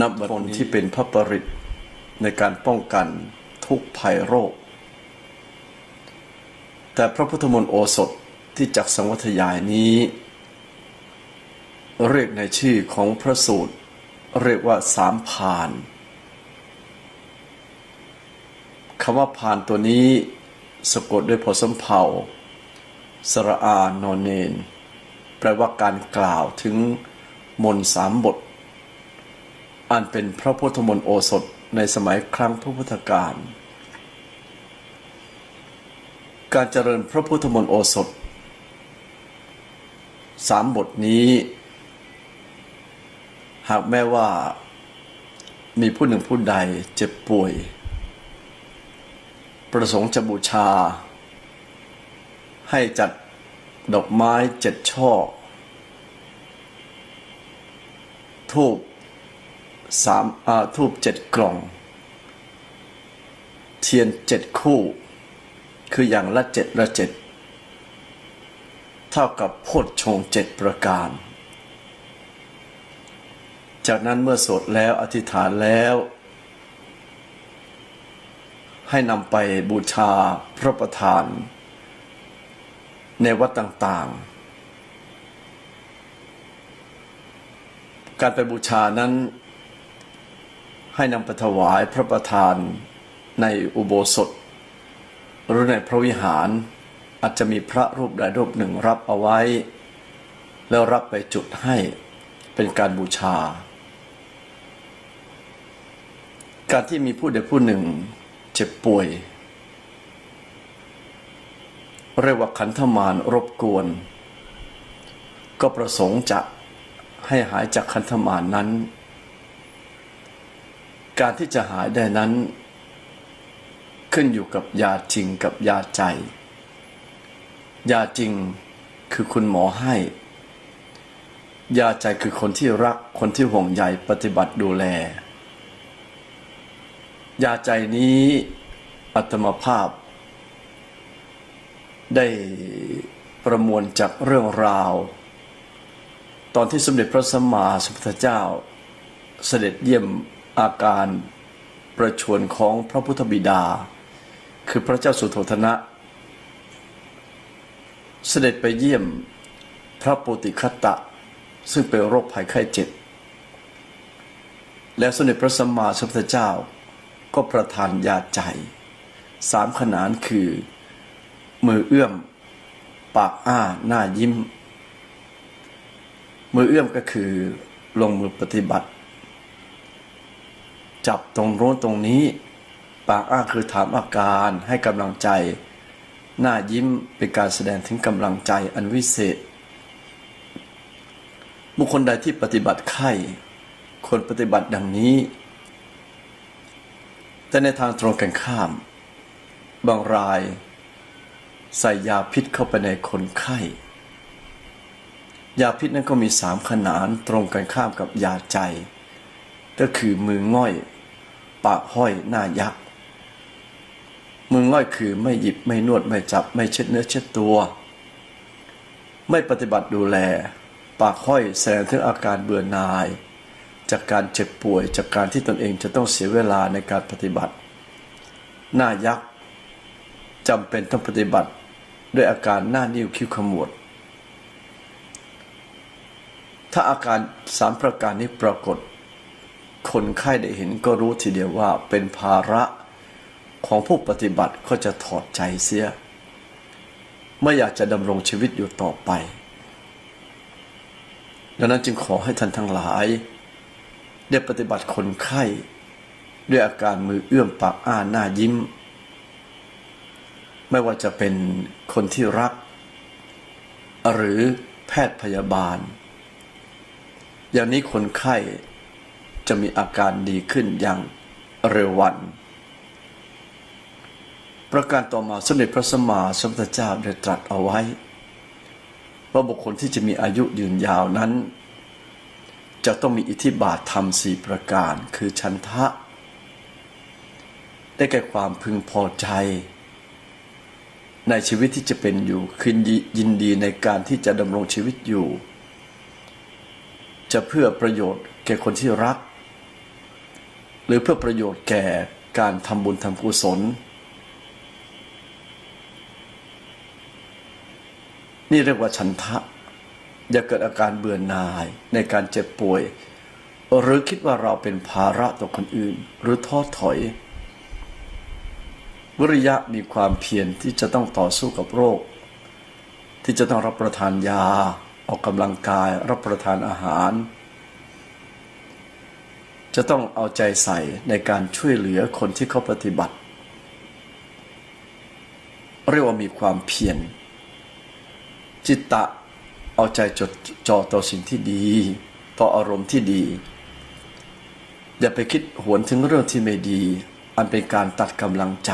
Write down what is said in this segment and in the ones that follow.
นับผลที่เป็นพระปริตในการป้องกันทุกภัยโรค แต่พระพุทธมนต์โอสถที่จักสังวัทยายนี้ เรียกในชื่อของพระสูตร เรียกว่าสามพานคำว่าพานตัวนี้สะกดด้วยพอสมเภาสระอานอนเนน แปลว่าการกล่าวถึงมนสามบท อันเป็นพระพุทธมนต์โอสถในสมัยครั้งพระพุทธกาล การเจริญพระพุทธมนต์โอสถสามบทนี้ หากแม้ว่า มีผู้หนึ่งผู้ใดเจ็บป่วย ประสงค์จะบูชา ให้จัดดอกไม้เจ็ดช่อทูบ สามทูบเจ็ดกล่อง เทียนเจ็ดคู่ คืออย่างละเจ็ดละเจ็ดเท่ากับโพชฌงเจ็ดประการ จากนั้นเมื่อสวดแล้วอธิษฐานแล้ว ให้นำไปบูชาพระประธาน ในวัดต่างๆ การไปบูชานั้น ให้นำไปถวายพระประธานในอุโบสถ หรือในพระวิหารอาจจะมีพระรูปใดรูปหนึ่งรับเอาไว้ แล้วรับไปจุดให้เป็นการบูชา การที่มีผู้ใดผู้หนึ่งเจ็บป่วย เรียกว่าขันธมารรบกวน ก็ประสงค์จะให้หายจากขันธมารนั้น การที่จะหายได้นั้น ขึ้นอยู่กับยาจริงกับยาใจ ยาจริงคือคุณหมอให้ ยาใจคือคนที่รักคนที่ห่วงใยปฏิบัติดูแล ยาใจนี้อัตมภาพ ได้ประมวลจากเรื่องราว ตอนที่สมเด็จพระสัมมาสัมพุทธเจ้า เสด็จเยี่ยม อาการประชวรของพระพุทธบิดา คือพระเจ้าสุโธธนะ เสด็จไปเยี่ยมพระปุติคัตตะ ซึ่งเป็นโรคภัยไข้เจ็บ แล้วสมเด็จพระสัมมาสัมพุทธเจ้าก็ประทานยาใจสามขนานคือ มือเอื้อม ปากอ้าหน้ายิ้ม มือเอื้อมก็คือลงมือปฏิบัติ จับตรงโน้นตรงนี้ ปากอ้าคือถามอาการให้กำลังใจ หน้ายิ้มเป็นการแสดงถึงกำลังใจอันวิเศษ บุคคลใดที่ปฏิบัติไข้คนปฏิบัติดังนี้ แต่ในทางตรงกันข้าม บางราย ใส่ยาพิษเข้าไปในคนไข้ยาพิษนั้นก็มีสามขนานตรงกันข้ามกับยาใจ ก็คือมือง่อย ปากห้อยหน้ายักษ์มือง่อยคือไม่หยิบไม่นวดไม่จับไม่เช็ดเนื้อเช็ดตัว ไม่ปฏิบัติดูแล ปากห้อยแสดงถึงอาการเบื่อหน่าย จากการเจ็บป่วยจากการที่ตนเองจะต้องเสียเวลาในการปฏิบัติ หน้ายักษ์จำเป็นต้องปฏิบัติด้วยอาการหน้านิ้วคิ้วขมวด ถ้าอาการสามประการนี้ปรากฏ คนไข้ได้เห็นก็รู้ทีเดียวว่าเป็นภาระของผู้ปฏิบัติก็จะถอดใจเสีย ไม่อยากจะดำรงชีวิตอยู่ต่อไป ดังนั้นจึงขอให้ท่านทั้งหลาย ได้ปฏิบัติคนไข้ ด้วยอาการมือเอื้อมปากอ้าหน้ายิ้ม ไม่ว่าจะเป็นคนที่รัก หรือแพทย์พยาบาล อย่างนี้คนไข้ จะมีอาการดีขึ้นอย่างเร็ววัน ประการต่อมาสมเด็จพระสัมมาสัมพุทธเจ้าได้ตรัสเอาไว้ว่าบุคคลที่จะมีอายุยืนยาวนั้น จะต้องมีอิทธิบาทธรรมสี่ประการ คือชันทะ ได้แก่ความพึงพอใจ ในชีวิตที่จะเป็นอยู่คือยินดีในการที่จะดำรงชีวิตอยู่ จะเพื่อประโยชน์แก่คนที่รัก หรือเพื่อประโยชน์แก่การทำบุญทำกุศล นี่เรียกว่าฉันทะ อย่าเกิดอาการเบื่อหน่ายในการเจ็บป่วย หรือคิดว่าเราเป็นภาระต่อคนอื่น หรือท้อถอย วิริยะมีความเพียรที่จะต้องต่อสู้กับโรค ที่จะต้องรับประทานยา ออกกำลังกาย รับประทานอาหาร จะต้องเอาใจใส่ในการช่วยเหลือคนที่เขาปฏิบัติ เรียกว่ามีความเพียรจิตตะเอาใจจดจ่อต่อสิ่งที่ดี ต่ออารมณ์ที่ดี อย่าไปคิดหวนถึงเรื่องที่ไม่ดี อันเป็นการตัดกำลังใจ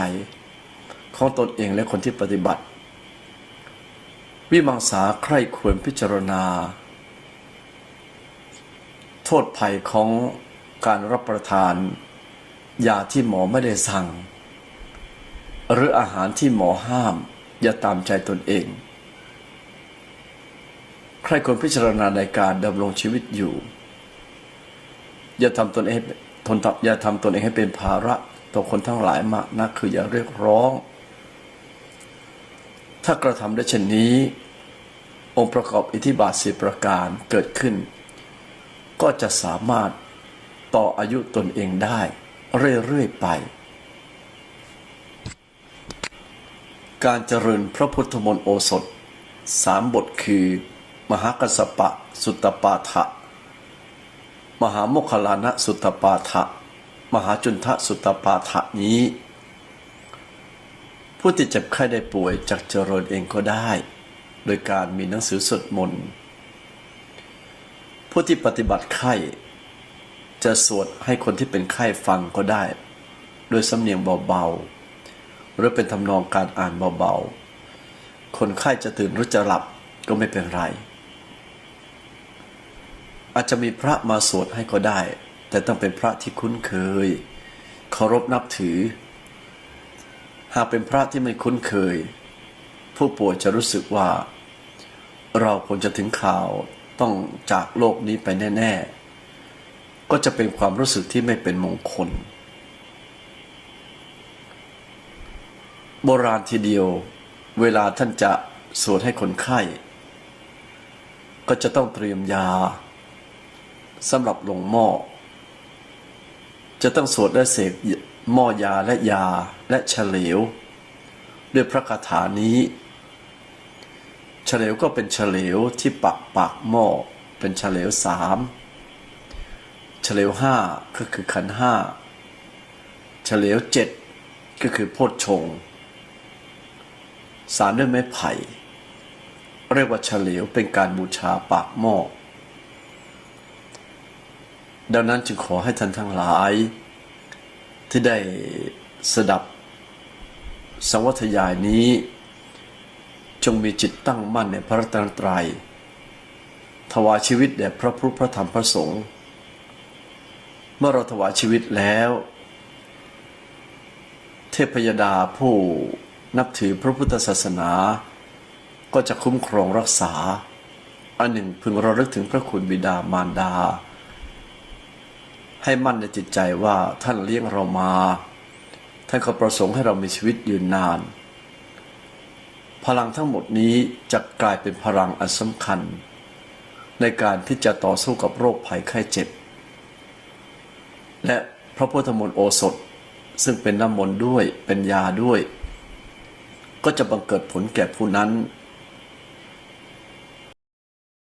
ของตนเองและคนที่ปฏิบัติ วิมังสาใคร่ควรพิจารณา โทษภัยของ การรับประทานยาที่หมอไม่ได้สั่ง หรืออาหารที่หมอห้าม อย่าตามใจตนเอง ใครควรพิจารณาในการดำรงชีวิตอยู่ อย่าทำตนเองทนอย่าทำตนเองให้เป็นภาระต่อคนทั้งหลายมากนักคืออย่าเรียกร้อง ถ้ากระทำได้เช่นนี้ องค์ประกอบอิทธิบาทสีประการเกิดขึ้น ก็จะสามารถ ต่ออายุตนเองได้ เรื่อยๆไป การเจริญพระพุทธมนต์โอสถสามบทคือ มหากัสสปะสุตตปาทะมหาโมคลานะสุตตปาทะมหาจุนทะสุตตปาทะนี้ ผู้ที่เจ็บไข้ได้ป่วยจากเจริญเองก็ได้ โดยการมีหนังสือสวดมนต์ผู้ที่ปฏิบัติไข้ จะสวดให้คนที่เป็นไข้ฟังก็ได้โดยสำเนียงเบาๆ หรือเป็นทำนองการอ่านเบาๆ คนไข้จะตื่นหรือจะหลับก็ไม่เป็นไร อาจจะมีพระมาสวดให้ก็ได้ แต่ต้องเป็นพระที่คุ้นเคย เคารพนับถือ หากเป็นพระที่ไม่คุ้นเคย ผู้ป่วยจะรู้สึกว่า เราควรจะถึงข่าวต้องจากโลกนี้ไปแน่ ๆ ก็จะเป็นความรู้สึกที่ไม่เป็นมงคล โบราณทีเดียว เวลาท่านจะสวดให้คนไข้ ก็จะต้องเตรียมยาสำหรับลงหม้อ จะต้องสวดและเสกหม้อยาและยาและเฉลว ด้วยพระคาถานี้ เฉลวก็เป็นเฉลวที่ปักปากหม้อเป็นเฉลวสาม เฉลวห้าก็คือขันห้าเฉลวเจ็ดก็คือโพชฌงสารด้วยไม้ไผ่ เรียกว่าเฉลวเป็นการบูชาปากหม้อดังนั้นจึงขอให้ท่านทั้งหลาย ที่ได้สดับสังวัทยายนี้ จงมีจิตตั้งมั่นในพระรัตนตรัยถวายชีวิตแด่พระพุทธพระธรรมพระสงฆ์ มื่อเราถวายชีวิตแล้ว เทพยดาผู้นับถือพระพุทธศาสนา ก็จะคุ้มครองรักษา อันหนึ่งพึงระลึกถึงพระคุณบิดามารดา ให้มั่นในจิตใจว่าท่านเลี้ยงเรามา ท่านก็ประสงค์ให้เรามีชีวิตยืนนาน พลังทั้งหมดนี้จะกลายเป็นพลังอันสำคัญ ในการที่จะต่อสู้กับโรคภัยไข้เจ็บ และพระพุทธมนต์โอสถ ซึ่งเป็นน้ำมนต์ด้วยเป็นยาด้วย ก็จะบังเกิดผลแก่ผู้นั้น